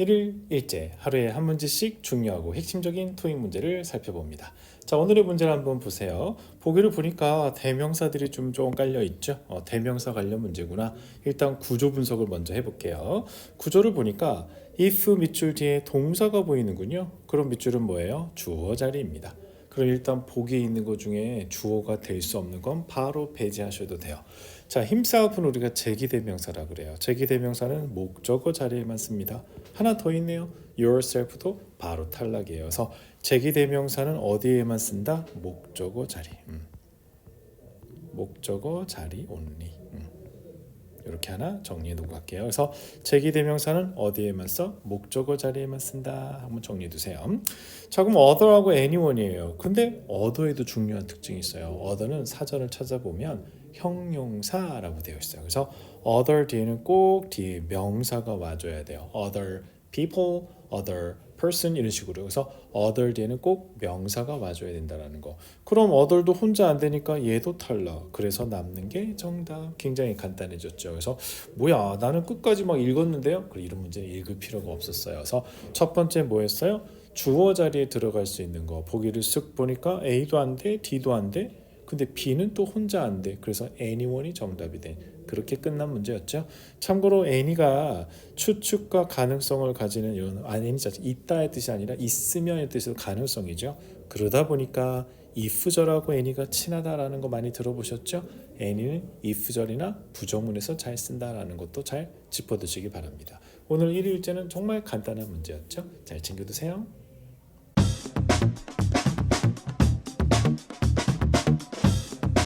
일일 일제 하루에 한 문제씩 중요하고 핵심적인 토익 문제를 살펴봅니다. 자 오늘의 문제를 한번 보세요. 보기를 보니까 대명사들이 좀 조금 깔려 있죠. 어, 대명사 관련 문제구나. 일단 구조 분석을 먼저 해볼게요. 구조를 보니까 if 밑줄 뒤에 동사가 보이는군요. 그럼 밑줄은 뭐예요? 주어 자리입니다. 그럼 일단 보기에 있는 것 중에 주어가 될 수 없는 건 바로 배제하셔도 돼요. 자, 힘싸움은 우리가 제기대명사라 그래요. 제기대명사는 목적어 자리에만 씁니다. 하나 더 있네요. yourself도 바로 탈락이에요. 그래서 제기대명사는 어디에만 쓴다? 목적어 자리. 음. 목적어 자리 only. 음. 이렇게 하나 정리해 놓고 갈게요. 그래서 제기 대명사는 어디에만 써? 목적어 자리에만 쓴다. 한번 정리해 두세요. 자, 그럼 other하고 anyone이에요. 근데 other에도 중요한 특징이 있어요. other는 사전을 찾아보면 형용사라고 되어 있어요. 그래서 other 뒤에는 꼭 뒤에 명사가 와줘야 돼요. other people, other person 이런 식으로. 그래서 other 뒤에는 꼭 명사가 와줘야 된다라는 거. 그럼 other도 혼자 안 되니까 얘도 탈락. 그래서 남는 게 정답. 굉장히 간단해졌죠. 그래서 뭐야 나는 끝까지 막 읽었는데요. 그래 이런 문제는 읽을 필요가 없었어요. 그래서 첫 번째 뭐였어요? 주어 자리에 들어갈 수 있는 거 보기를 쓱 보니까 A도 안 돼, D도 안 돼. 근데 B는 또 혼자 안 돼. 그래서 anyone이 정답이 돼. 그렇게 끝난 문제였죠. 참고로 any가 추측과 가능성을 가지는 이런 아니 자체 있다의 뜻이 아니라 있으면의 뜻으로 가능성이죠. 그러다 보니까 if절하고 any가 친하다라는 거 많이 들어보셨죠? any는 if절이나 부정문에서 잘 쓴다라는 것도 잘 짚어두시기 바랍니다. 오늘 일일제는 정말 간단한 문제였죠. 잘 챙겨두세요.